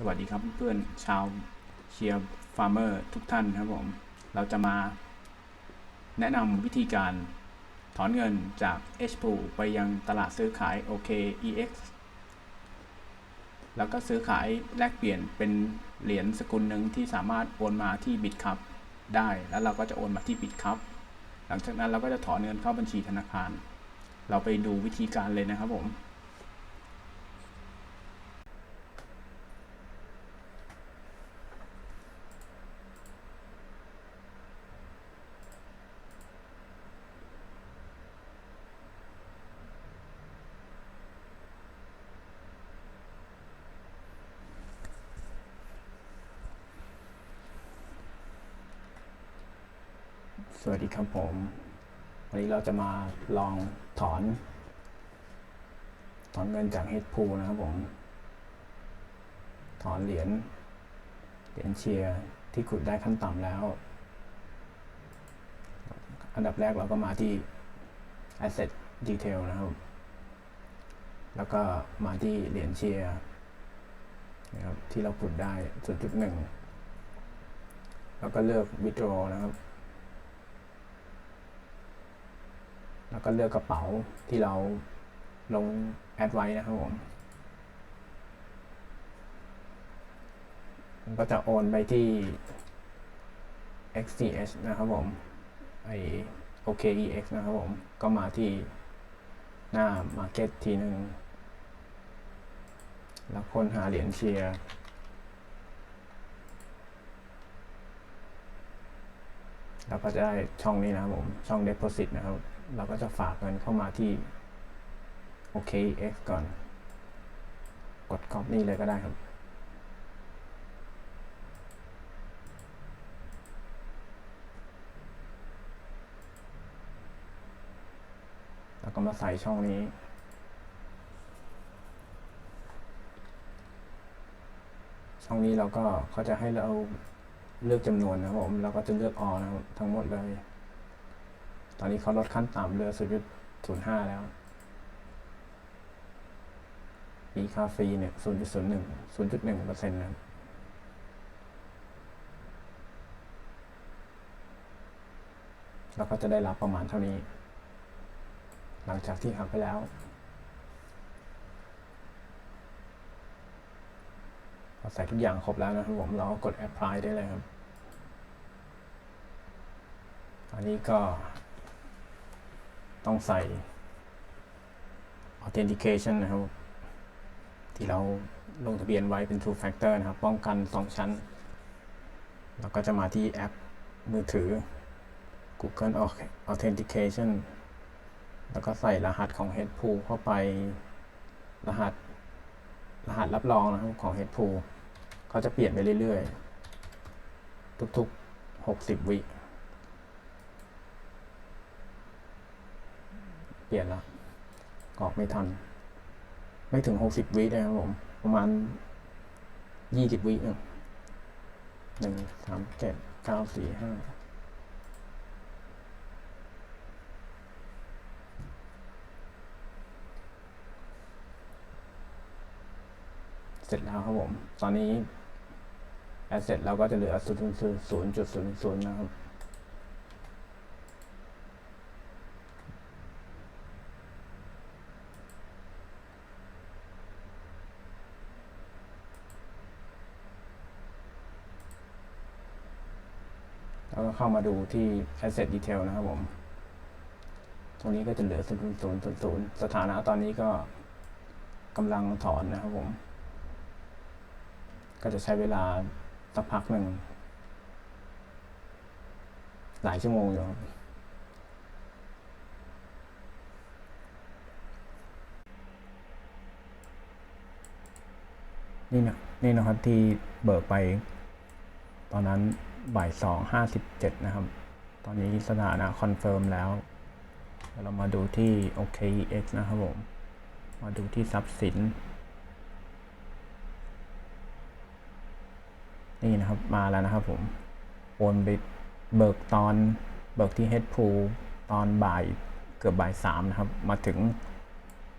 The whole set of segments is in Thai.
สวัสดีครับเพื่อนชาวเชียร์ฟาร์มเมอร์ทุกท่านครับผม เราจะมาแนะนำวิธีการถอนเงินจาก h p o o ไปยังตลาดซื้อขาย OKEX แล้วก็ซื้อขายแลกเปลี่ยนเป็นเหรียญสกุลหนึ่งที่สามารถโอนมาที่ BitCup ได้ แล้วเราก็จะโอนมาที่ BitCup หลังจากนั้นเราก็จะถอนเงินเข้าบัญชีธนาคาร เราไปดูวิธีการเลยนะครับผม วัสดีครับผม วันนี้เราจะมาลองถอน ถอนเงินจากเฮดพูนะครับผม ถอนเหรียญเหรียญเชียร์ที่ขุดได้ขั้นต่ำแล้ว อันดับแรกเราก็มาที่ asset detail นะครับ แล้วก็มาที่เหรียญเชียร์นะครับที่เราขุดได้0.1แล้วก็เลือก withdraw นะครับ แล้วก็เลือกกระเป๋าที่เราลงแอดไว้นะครับผมมันก็จะโอนไปที่ XCH นะครับผมไอ OKEX นะครับผม ก็มาที่หน้า Market ทีหนึ่งแล้วค้นหาเหรียญเชียร์เราก็จะได้ช่องนี้นะครับผม ช่อง Deposit นะครับ เราก็จะฝากเงินเข้ามาที่ OKX ก่อน กด Copy เลยก็ได้ครับ แล้วก็มาใส่ช่องนี้ช่องนี้เราก็เขาจะให้เราเลือกจำนวนนะครับผมเราก็จะเลือกออนะครับทั้งหมดเลย ตอนนี้เขาลดขั้นต่ำเหลือ0.05 แล้วปีค่าฟรีเนี่ย 0.01 0.1เปอร์เซ็นต์นะครับเราก็จะได้รับประมาณเท่านี้ หลังจากที่หักไปแล้วพอใส่ทุกอย่างครบแล้วนะครับผมเราก็กด apply ได้เลยครับ อันนี้ก็ ต้องใส่ authentication นะครับ ที่เราลงทะเบียนไว้เป็น two factor นะครับ ป้องกัน 2 ชั้น แล้วก็จะมาที่แอปมือถือ Google Authentication แล้วก็ใส่รหัสของ h e a d p o o l เข้าไปรหัสรหัสรับรองนะครับของ h e a d p o o l เขาจะเปลี่ยนไปเรื่อยๆ ทุกๆ 60 วิ เปลี่ยนล้วกรอกไม่ทัน ไม่ถึง60วินะครับผม ประมาณ20วิเองหนึ่งสามเจ็ดเก้าสี่ห้าเสร็จแล้วครับผม ตอนนี้แอสเซทเราก็จะเหลือ 0.00นะครับ เข้ามาดูที่ asset detail นะครับผม ตรงนี้ก็จะเหลือ 0.000 สถานะตอนนี้ก็กำลังถอนนะครับผม ก็จะใช้เวลาสักพักหนึ่ง หลายชั่วโมงอยู่นี่นะนี่นะครับที่เบิกไป ตอนนั้น บ่ายสองห้าสิบเจ็ดนะครับ ตอนนี้สถานะคอนเฟิร์มแล้ว เรามาดูที่ OKX นะครับผม มาดูที่ทรัพย์สิน นี่นะครับมาแล้วนะครับผม โอนไปเบิกตอนเบิกที่เฮดพูตอนบ่ายเกือบบ่ายสามนะครับ มาถึง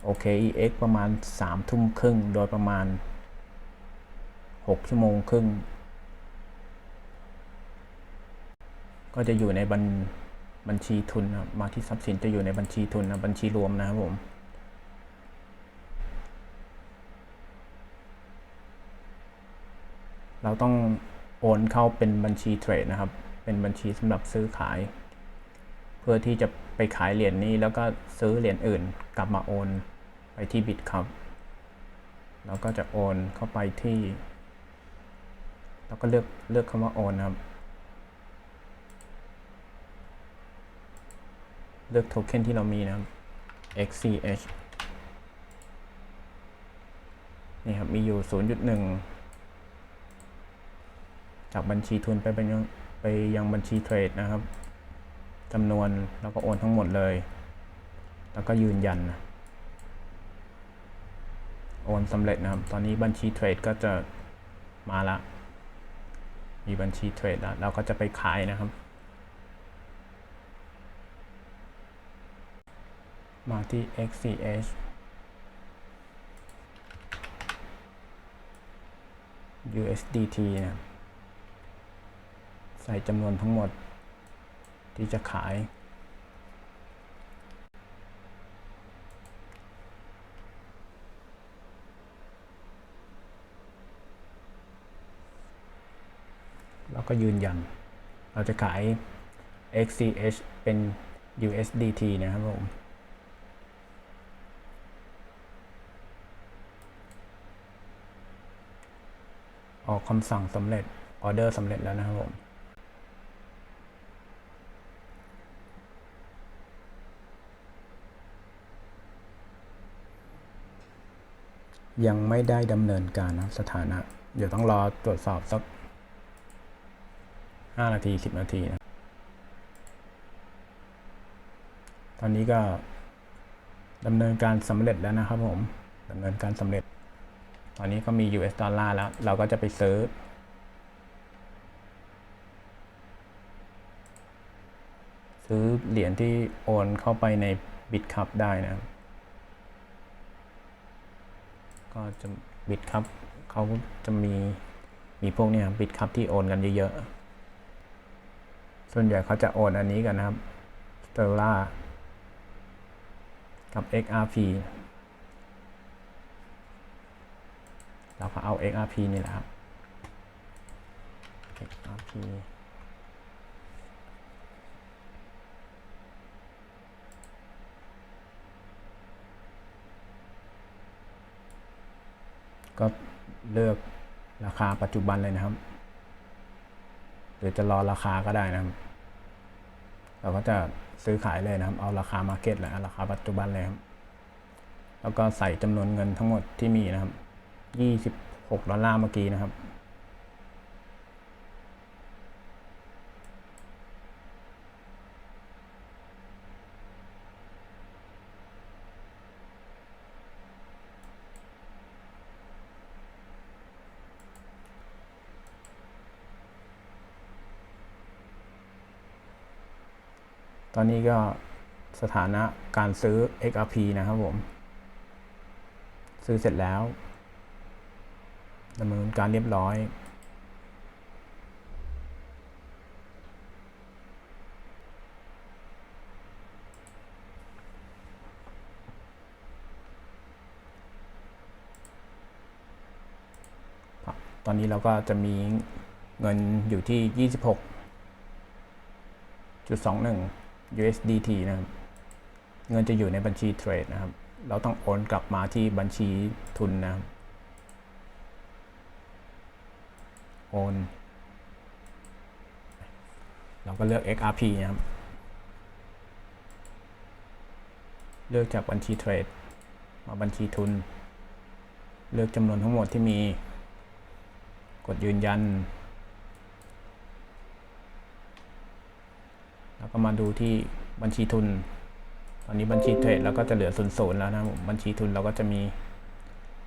OKEX ประมาณสามทุ่มครึ่งโดยประมาณหกชั่วโมงครึ่ง ก็จะอยู่ในบัญบัญชีทุนนะครับมาที่ทรัพย์สินจะอยู่ในบัญชีทุนนะบัญชีรวมนะครับผมเราต้องโอนเข้าเป็นบัญชีเทรดนะครับ เป็นบัญชีสำหรับซื้อขาย เพื่อที่จะไปขายเหรียญนี้แล้วก็ซื้อเหรียญอื่น กลับมาโอนไปที่บิตครับแล้วก็จะโอนเข้าไปที่ แล้วก็เลือกเลือกคำว่าโอนนะครับ เลือกโทเค็นที่เรามีนะครับ XCH นี่ครับ มีอยู่ 0.1 จากบัญชีทุนไปเป็นยังไปยังบัญชีเทรดนะครับจำนวนแล้วก็โอนทั้งหมดเลย แล้วก็ยืนยัน โอนสำเร็จนะครับ ตอนนี้บัญชีเทรดก็จะมาละ มีบัญชีเทรดแล้วเราก็จะไปขายนะครับ มาที่ XCH USDT นะใส่จำนวนทั้งหมดที่จะขาย แล้วก็ยืนยัน เราจะขาย XCH เป็น USDT นะครับผม ออกคำสั่งสำเร็จออเดอร์สำเร็จแล้วนะครับผมยังไม่ได้ดำเนินการนะสถานะ เดี๋ยวต้องรอตรวจสอบสัก 5 นาที 10 นาทีนะ ตอนนี้ก็ดำเนินการสำเร็จแล้วนะครับผมดำเนินการสำเร็จ ตอนนี้ก็มี US ดอลลาร์แล้ว เราก็จะไปซื้อ ซื้อเหรียญที่โอนเข้าไปในบิตคัพได้นะ ก็จะบิตคัพเขาจะมี มีพวกเนี้ยบิตคัพที่โอนกันเยอะๆ ส่วนใหญ่เขาจะโอนอันนี้กันนะครับ s t e l l a กับ XRP เราก็เอา XRP นี่แหละครับ XRP ก็เลือกราคาปัจจุบันเลยนะครับ หรือจะรอราคาก็ได้นะครับ เราก็จะซื้อขายเลยนะครับ เอาราคามาร์เก็ตแหละราคาปัจจุบันเลยครับ แล้วก็ใส่จำนวนเงินทั้งหมดที่มีนะครับ 26 ดอลลาร์เมื่อกี้นะครับ ตอนนี้ก็สถานะการซื้อ XRP นะครับผม ซื้อเสร็จแล้ว ดำเนินการเรียบร้อย ตอนนี้เราก็จะมีเงินอยู่ที่ 26.21 USDT นะครับ เงินจะอยู่ในบัญชีเทรดนะครับ เราต้องโอนกลับมาที่บัญชีทุนนะครับ โอนเราก็เลือก XRP นะครับ เลือกจากบัญชีเทรด มาบัญชีทุน เลือกจำนวนทั้งหมดที่มี กดยืนยัน แล้วก็มาดูที่บัญชีทุน ตอนนี้บัญชีเทรดเราก็จะเหลือศูนย์ศูนย์แล้วนะครับบัญชีทุนเราก็จะมี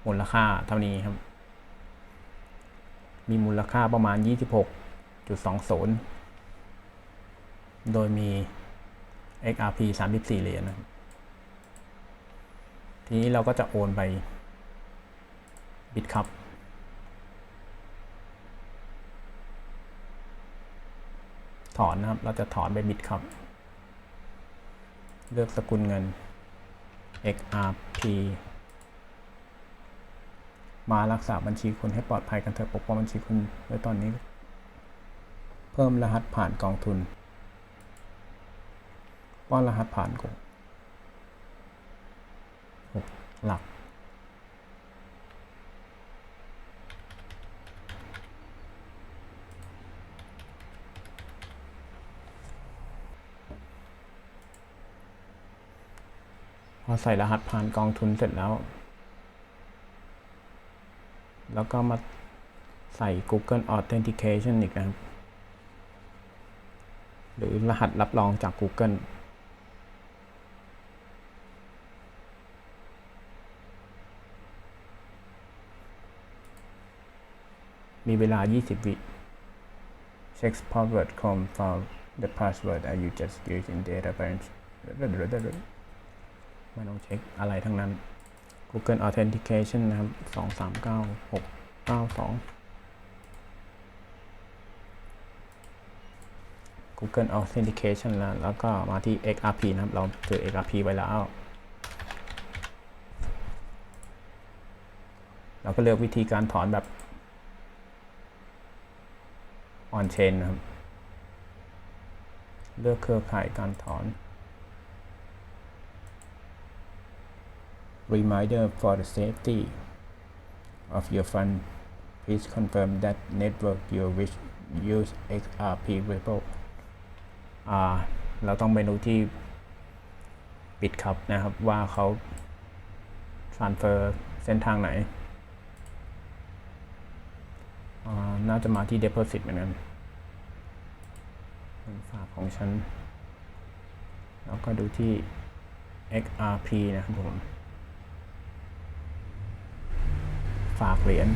มูลค่าเท่านี้ครับ มีมูลค่าประมาณ 26.20 โดยมี XRP 34 เหรียญทีนี้เราก็จะโอนไปบิตครับถอนนะครับ เราจะถอนไปบิตครับ เลือกสกุลเงิน XRP มารักษาบัญชีคุณให้ปลอดภัยกันเถอะปกป้องบัญชีคุณไว้ตอนนี้ เพิ่มรหัสผ่านกองทุนป้อนรหัสผ่านกงหกหลัก พอใส่รหัสผ่านกองทุนเสร็จแล้ว แล้วก็มาใส่ Google Authentication อีกนะครับ หรือรหัสรับรองจาก Google มีเวลา 20 วิ Check password confirm the password that you just use in data branch ไม่ต้องเช็คอะไรทั้งนั้น Google Authentication นะครับ 239692 Google Authentication แล้ว แล้วก็มาที่ XRP นะครับ เราเจอ XRP ไว้แล้ว เราก็เลือกวิธีการถอนแบบ on chain นะครับ เลือกเครือข่ายการถอน Reminder for the safety of your fund please confirm that network you wish use XRP Ripple อ่าเราต้องไปดูที่ปิดครับนะครับว่าเขา transfer เส้นทางไหนอ่าน่าจะมาที่ deposit เหมือนกันเงินฝากของฉัน แล้วก็ดูที่ XRP นะครับผม ฝากเหรียญ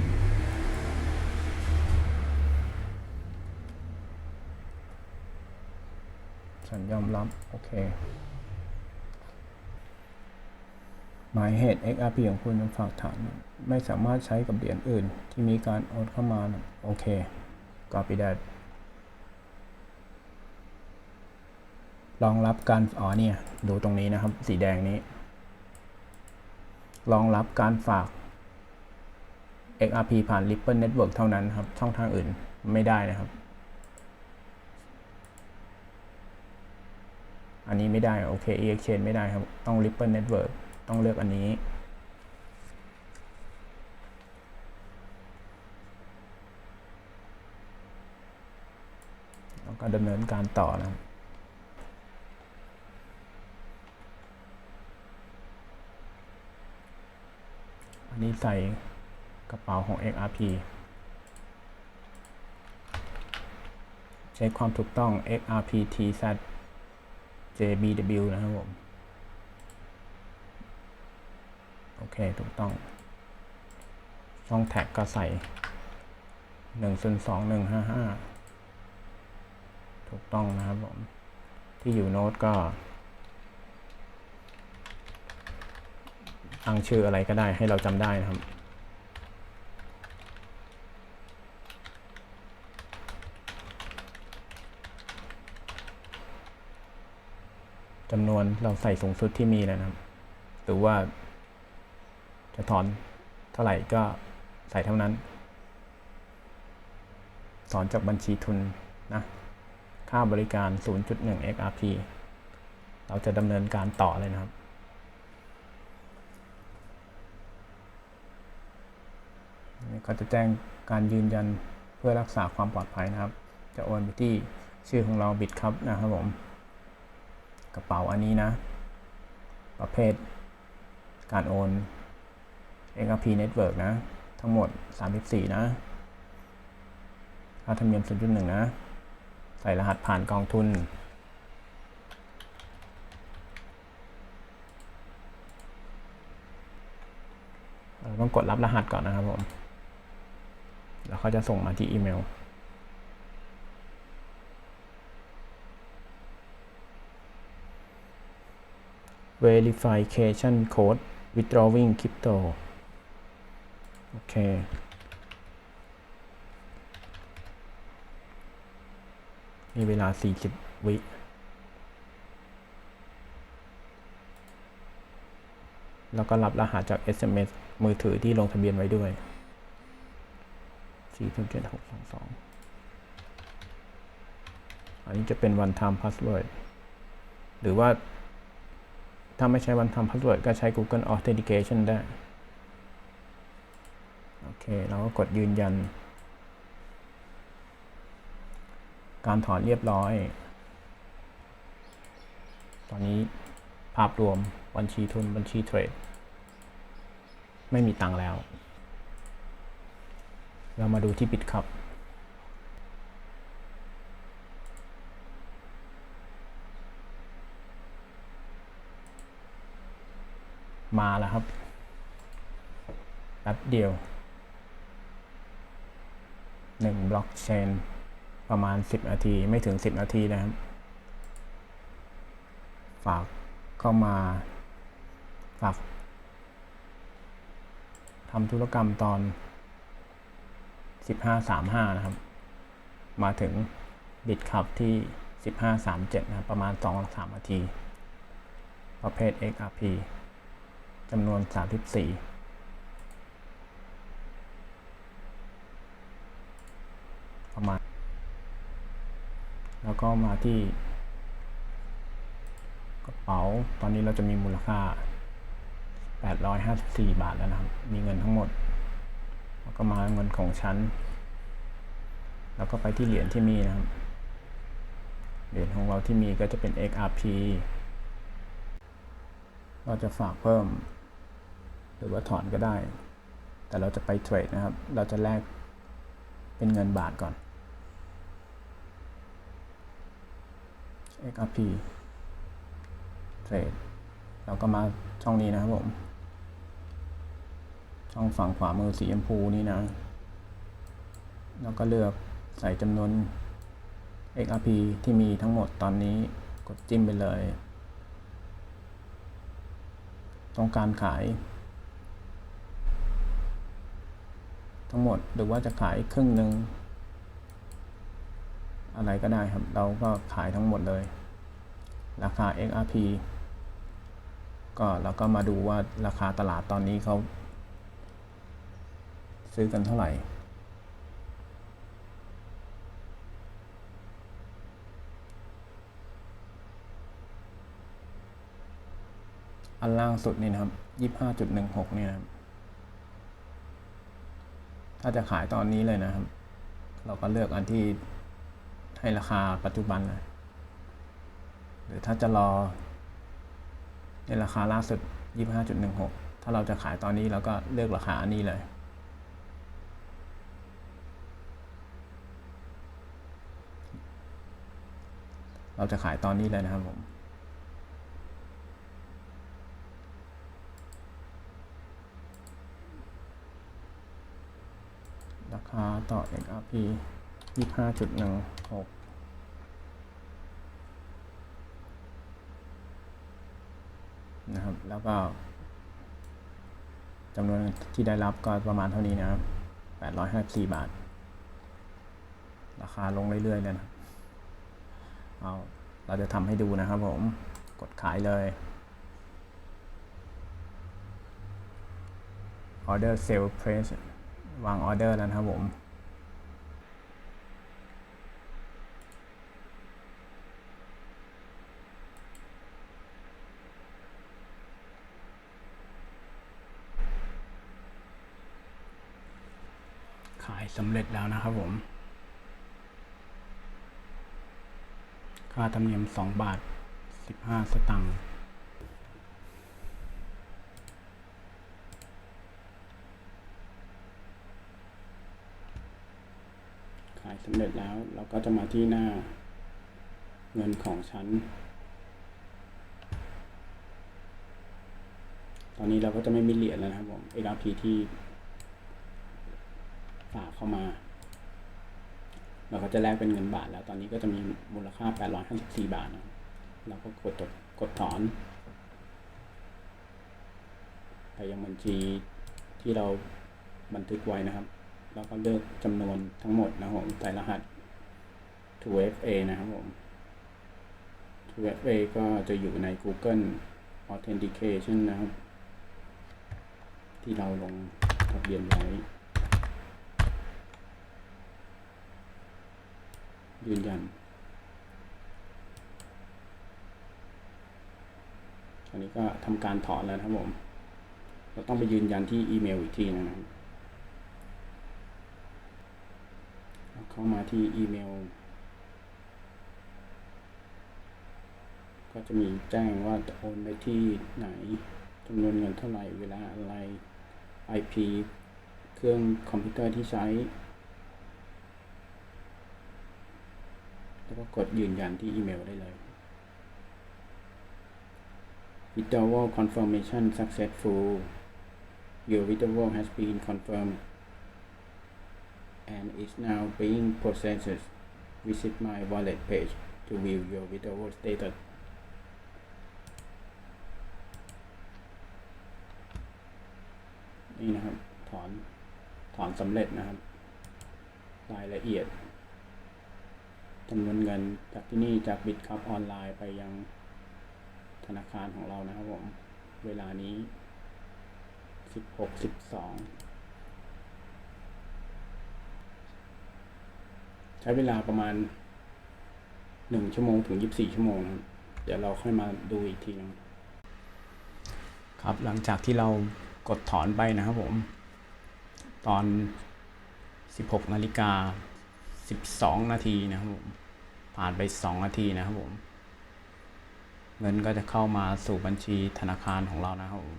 ฉันยอมรับ โอเค หมายเหตุ XRP ของคุณยังฝากฐาน ไม่สามารถใช้กับเหรียญอื่น ที่มีการโอนเข้ามา โอเค copy that รองรับการ อ๋อเนี่ย ดูตรงนี้นะครับ สีแดงนี้ รองรับการฝาก XRP ผ่าน Ripple Network เท่านั้นครับ ช่องทางอื่นไม่ได้นะครับ อันนี้ไม่ได้โอเค EXChange ไม่ได้ครับ ต้อง Ripple Network ต้องเลือกอันนี้แล้วก็ดำเนินการต่อนะครับอันนี้ใส่ กระเป๋าของ XRP เช็คความถูกต้อง XRP TZ JBW นะครับผม โอเค ถูกต้อง ช่องแท็กก็ใส่1 0 2 1 5 5 ถูกต้องนะครับผม ที่อยู่โน้ตก็ตั้งชื่ออะไรก็ได้ให้เราจำได้นะครับ จำนวนเราใส่สูงสุดที่มีเลยนะครับ หรือว่าจะถอนเท่าไหร่ก็ใส่เท่านั้น ถอนจากบัญชีทุนนะ ค่าบริการ 0.1 XRP เราจะดำเนินการต่อเลยนะครับก็จะแจ้งการยืนยันเพื่อรักษาความปลอดภัยนะครับ จะโอนไปที่ชื่อของเราบิตครับนะครับผม กระเป๋าอันนี้นะ ประเภท การโอน XRP Network นะ ทั้งหมด 34 นะ ค่าธรรมเนียม0.1 นะ ใส่รหัสผ่านกองทุนเราต้องกดรับรหัสก่อนนะครับผม แล้วเขาจะส่งมาที่อีเมล verification code withdrawing crypto โอเค มีเวลา 40 วิแล้วก็รับรหัสจาก SMS มือถือที่ลงทะเบียนไว้ด้วย407622 อันนี้จะเป็น one time password หรือว่า ถ้าไม่ใช้ one time password ก็ใช้ Google Authentication ได้ โอเค เราก็กดยืนยัน การถอนเรียบร้อย ตอนนี้ภาพรวมบัญชีทุนบัญชีเทรด ไม่มีตังค์แล้ว เรามาดูที่บิตครับ มาแล้วครับแป๊บเดียวหนึ่งบล็อกเชนประมาณ 10 นาทีไม่ถึง 10 นาทีนะครับ ฝากเข้ามาฝากทำธุรกรรมตอน 15.35 นะครับ มาถึงบิตคับที่ 15.37 นะรประมาณ 2-3 นาที ประเภท XRP จำนวน 34ประมาณ แล้วก็มาที่กระเป๋า ตอนนี้เราจะมีมูลค่า 854 บาทแล้วนะครับ มีเงินทั้งหมด แล้วก็มาเงินของฉันแล้วก็ไปที่เหรียญที่มีนะครับ เหรียญของเราที่มีก็จะเป็น XRP เราจะฝากเพิ่ม หรือว่าถอนก็ได้ แต่เราจะไปเทรดนะครับ เราจะแลกเป็นเงินบาทก่อน XRP เทรดเราก็มาช่องนี้นะครับผม ช่องฝั่งขวามือสีชมพูนี่นะ แล้วก็เลือกใส่จำนวน XRP ที่มีทั้งหมดตอนนี้กดจิ้มไปเลย ต้องการขาย ทั้งหมดหรือว่าจะขายครึ่งหนึ่งอะไรก็ได้ครับ เราก็ขายทั้งหมดเลย ราคา XRP ก็เราก็มาดูว่าราคาตลาดตอนนี้เขาซื้อกันเท่าไหร่ อันล่างสุดนี่นะครับ 25.16นี่นะครับ ถ้าจะขายตอนนี้เลยนะครับ เราก็เลือกอันที่ให้ราคาปัจจุบันนะหรือถ้าจะรอ ในราคาล่าสุด 25.16 ถ้าเราจะขายตอนนี้เราก็เลือกราคาอันนี้เลย เราจะขายตอนนี้เลยนะครับผม ราคาต่อ XRP 25.16นะครับ แล้วก็จำนวนที่ได้รับก็ประมาณเท่านี้นะครับ 854 บาท ราคาลงเรื่อยๆเลยนะเอาเราจะทำให้ดูนะครับผม กดขายเลย Order Sell Press วางออเดอร์แล้วนะครับผมขายสำเร็จแล้วนะครับผม ค่าธรรมเนียม 2 บาท 15 สตังค์ ขาย สำเร็จแล้วเราก็จะมาที่หน้าเงินของฉัน ตอนนี้เราก็จะไม่มีเหรียญแล้วนะครับผม XRP ที่ฝากเข้ามา เราก็จะแลกเป็นเงินบาทแล้ว ตอนนี้ก็จะมีมูลค่า 854 บาทนะครับเราก็กดกดถอน ไปยังบัญชีที่เราบันทึกไว้นะครับ แล้วก็เลือกจำนวนทั้งหมดนะครับผมใส่รหัส 2FA นะครับผม 2FA ก็จะอยู่ใน Google Authentication นะครับ ที่เราลงทะเบียนไว้ ยืนยัน อันนี้ก็ทำการถอนแล้วครับผม เราต้องไปยืนยันที่อีเมลอีกทีนะครับ เข้ามาที่อีเมล ก็จะมีแจ้งว่าจะโอนไปที่ไหนจำนวนเงินเท่าไหร่เวลาอะไร IP เครื่องคอมพิวเตอร์ที่ใช้ แล้วก็กดยืนยันที่อีเมลได้เลย Withdrawal confirmation successful Your withdrawal has been confirmed and is now being processed. Visit my wallet page to view your withdrawal status. นี่นะครับ ถอน ถอนสำเร็จนะครับ รายละเอียดจำนวนเงินจากที่นี่จากบิตคับออนไลน์ไปยังธนาคารของเรานะครับผม เวลานี้ 16 12 ใช้เวลาประมาณหนึ่งชั่วโมงถึงยี่บสี่ชั่วโมงนะครับเดี๋ยวเราค่อยมาดูอีกทีนึงครับหลังจากที่เรากดถอนไปนะครับผม ตอน 16นาฬิกา12 นาทีนะครับผม ผ่านไป 2 นาทีนะครับผม เงินก็จะเข้ามาสู่บัญชีธนาคารของเรานะครับผม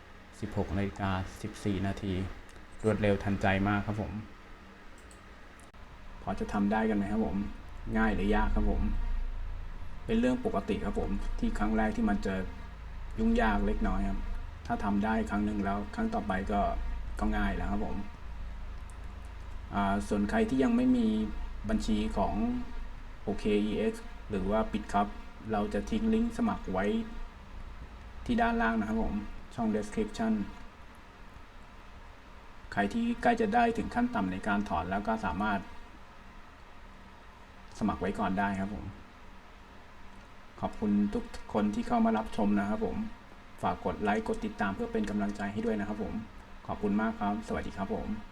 16นาฬิกา14 นาที รวดเร็วทันใจมากครับผม พอจะทำได้กันไหมครับผม ง่ายหรือยากครับผม เป็นเรื่องปกติครับผม ที่ครั้งแรกที่มันจะยุ่งยากเล็กน้อยครับ ถ้าทำได้ครั้งหนึ่งแล้ว ครั้งต่อไปก็ก็ง่ายแล้วครับผมส่วนใครที่ยังไม่มีบัญชีของ OKEX หรือว่าปิดครับ เราจะทิ้งลิงก์สมัครไว้ที่ด้านล่างนะครับผม ช่อง description ใครที่ใกล้จะได้ถึงขั้นต่ำในการถอนแล้วก็สามารถ สมัครไว้ก่อนได้ครับผม ขอบคุณทุกคนที่เข้ามารับชมนะครับผม ฝากกดไลค์กดติดตามเพื่อเป็นกำลังใจให้ด้วยนะครับผม ขอบคุณมากครับ สวัสดีครับผม